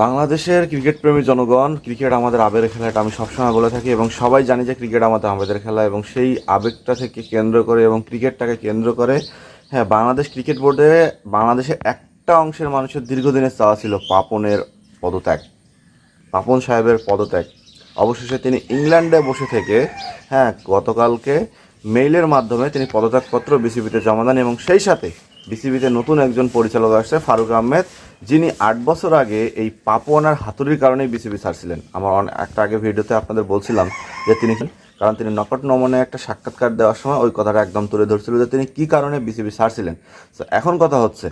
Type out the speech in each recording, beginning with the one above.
বাংলাদেশের ক্রিকেট প্রেমী জনগণ, ক্রিকেট আমাদের আবেগের খেলা এটা আমি সবসময় বলে থাকি এবং সবাই জানি যে ক্রিকেট আমাদের আবেগের খেলা এবং সেই আবেগটা থেকে কেন্দ্র করে এবং ক্রিকেটটাকে কেন্দ্র করে হ্যাঁ বাংলাদেশ ক্রিকেট বোর্ডে বাংলাদেশের একটা অংশের মানুষের দীর্ঘদিনের চাওয়া ছিল পাপনের পদত্যাগ, পাপন সাহেবের পদত্যাগ। অবশেষে তিনি ইংল্যান্ডে বসে থেকে হ্যাঁ গতকালকে মেইলের মাধ্যমে তিনি পদত্যাগপত্র বিসিবিতে জমা দেন এবং সেই সাথে বিসিবিতে নতুন একজন পরিচালক আসছে, ফারুক আহমেদ। যিনি আট বছর আগে এই পাপন আর হাতুড়ির কারণেই বিসিবি ছাড়ছিলেন। আমার একটা আগে ভিডিওতে আপনাদের বলছিলাম যে তিনি কারণ তিনি নকট নমনে একটা সাক্ষাৎকার দেওয়ার সময় ওই কথাটা একদম তুলে ধরছিল যে তিনি কী কারণে বিসিবি ছাড়ছিলেন। তো এখন কথা হচ্ছে,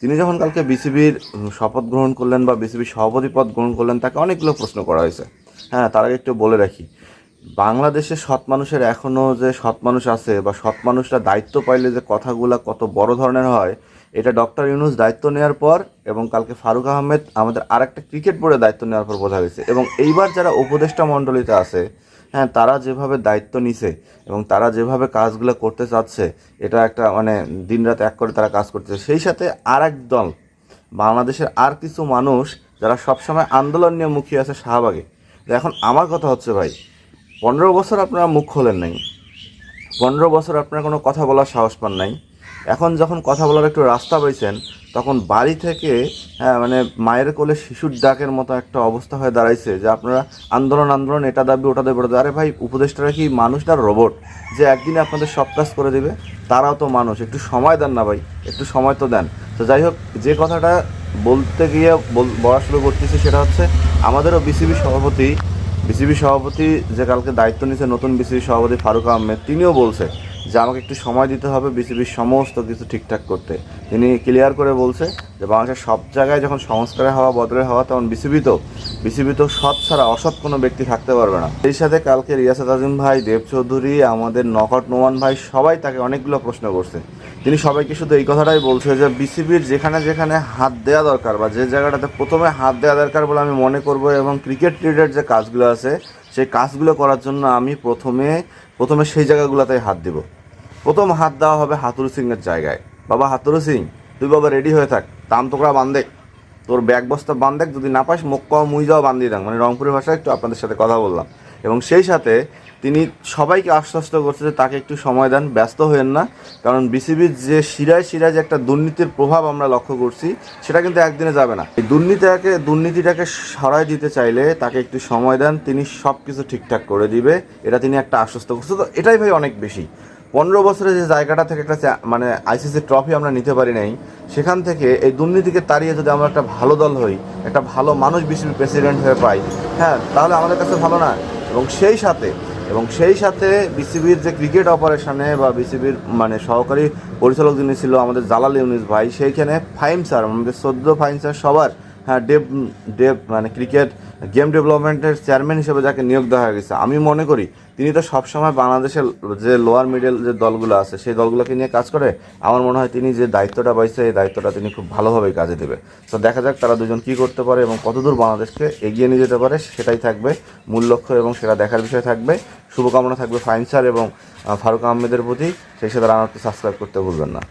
তিনি যখন কালকে বিসিবির শপথ গ্রহণ করলেন বা বিসিবির সভাপতি পদ গ্রহণ করলেন, তাকে অনেকগুলো প্রশ্ন করা হয়েছে। হ্যাঁ তার আগে একটু বলে রাখি বাংলাদেশে সৎ মানুষের এখনও যে সৎ মানুষ আছে বা সৎ মানুষরা দায়িত্ব পাইলে যে কথাগুলো কত বড় ধরনের হয় এটা ডক্টর ইউনুস দায়িত্ব নেওয়ার পর এবং কালকে ফারুক আহমেদ আমাদের আরেকটা ক্রিকেট বোর্ডে দায়িত্ব নেওয়ার পর বোঝা গেছে। এবং এইবার যারা উপদেষ্টা মণ্ডলীতে আছে হ্যাঁ তারা যেভাবে দায়িত্ব নিছে এবং তারা যেভাবে কাজগুলো করতে চাচ্ছে, এটা একটা মানে দিন রাত এক করে তারা কাজ করতেছে। সেই সাথে আর এক দল, বাংলাদেশের আর কিছু মানুষ যারা সবসময় আন্দোলন নিয়ে মুখিয়ে আছে শাহবাগে। এখন আমার কথা হচ্ছে ভাই, পনেরো বছর আপনারা মুখ খোলেন নাই। পনেরো বছর আপনারা কোনো কথা বলার সাহস পান নাই। এখন যখন কথা বলার একটু রাস্তা পাইছেন, তখন বাড়ি থেকে হ্যাঁ মানে মায়ের কোলে শিশুর ডাকের মতো একটা অবস্থা হয়ে দাঁড়াইছে যে আপনারা আন্দোলন আন্দোলন, এটা দাবি, ওটা দাবি, ওটা। আরে ভাই, উপদেষ্টারা কি মানুষ না রোবট? যে একদিনে আপনাদের সব কাজ করে দেবে, তারাও তো মানুষ। একটু সময় দেন না ভাই, একটু সময় তো দেন। তো যাই হোক, যে কথাটা বলতে গিয়ে বলা শুরু করতেছি সেটা হচ্ছে, আমাদেরও বিসিবি সভাপতি বিসিবি সভাপতি যে কালকে দায়িত্ব নিয়েছে, নতুন বিসিবি সভাপতি ফারুক আহমেদ, তিনিও বলছে যে আমাকে একটু সময় দিতে হবে, বিসিবির সমস্ত কিছু ঠিকঠাক করতে। তিনি ক্লিয়ার করে বলছে যে বাংলাদেশের সব জায়গায় যখন সংস্কারের হওয়া বদলের হওয়া, তখন বিসিবি তো বিসিবি তো সৎ ছাড়া অসৎ কোনো ব্যক্তি থাকতে পারবে না। সেই সাথে কালকে রিয়াসাত আজিম ভাই, দেব চৌধুরী, আমাদের নকট নোমান ভাই, সবাই তাকে অনেকগুলো প্রশ্ন করছে। তিনি সবাইকে শুধু এই কথাটাই বলছে যে বিসিবির যেখানে যেখানে হাত দেওয়া দরকার বা যে জায়গাটাতে প্রথমে হাত দেওয়া দরকার বলে আমি মনে করব এবং ক্রিকেট রিলেটেড যে কাজগুলো আছে, সেই কাজগুলো করার জন্য আমি প্রথমে প্রথমে সেই জায়গাগুলোতে হাত দিব। প্রথম হাত দেওয়া হবে হাতুরু সিংয়ের জায়গায়। বাবা হাতুরু সিং, তুই বাবা রেডি হয়ে থাক। তাম তোকরা বান্ধেক তোর ব্যাগ বস্তা বান্ধেক যদি না পাস মুই যাও বান্ধিয়ে দেন মানে রংপুরের ভাষায় একটু আপনাদের সাথে কথা বললাম। এবং সেই সাথে তিনি সবাইকে আশ্বস্ত করছে যে তাকে একটু সময় দেন, ব্যস্ত হয়েন না। কারণ বিসিবির যে শিরায় শিরায় যে একটা দুর্নীতির প্রভাব আমরা লক্ষ্য করছি, সেটা কিন্তু একদিনে যাবে না। এই দুর্নীতিটাকে দুর্নীতিটাকে সরাই দিতে চাইলে তাকে একটু সময় দেন, তিনি সব কিছু ঠিকঠাক করে দিবে। এটা তিনি একটা আশ্বস্ত করছে। তো এটাই ভাই অনেক বেশি। পনেরো বছরে যে জায়গাটা থেকে একটা মানে আইসিসি ট্রফি আমরা নিতে পারি নাই, সেখান থেকে এই দুর্নীতিকে তাড়িয়ে যদি আমরা একটা ভালো দল হই, একটা ভালো মানুষ বিসিবি প্রেসিডেন্ট হয়ে পাই হ্যাঁ তাহলে আমাদের কাছে ভালো না। এবং সেই সাথে, এবং সেই সাথে বিসিবির যে ক্রিকেট অপারেশনে বা বিসিবির মানে সহকারী পরিচালক যিনি ছিল আমাদের জালাল ইউনিস ভাই, সেইখানে ফাইম স্যার আমাদের সদ্য ফাইম স্যার সবার ডেভ ডেভ মানে ক্রিকেট গেম ডেভেলপমেন্টের চেয়ারম্যান হিসেবে যাকে নিয়োগ দেওয়া হয়ে গেছে, আমি মনে করি তিনি তো সবসময় বাংলাদেশের যে লোয়ার মিডল যে দলগুলো আছে, সেই দলগুলোকে নিয়ে কাজ করে। আমার মনে হয় তিনি যে দায়িত্বটা পাইছে, এই দায়িত্বটা তিনি খুব ভালোভাবেই কাজে দেবে। তো দেখা যাক তারা দুজন কী করতে পারে এবং কতদূর বাংলাদেশকে এগিয়ে নিয়ে যেতে পারে, সেটাই থাকবে মূল লক্ষ্য এবং সেটা দেখার বিষয় থাকবে। শুভকামনা থাকবে ফাইন স্যার এবং ফারুক আহমেদের প্রতি। সেই সাথে রানারকে সাবস্ক্রাইব করতে ভুলবেন না।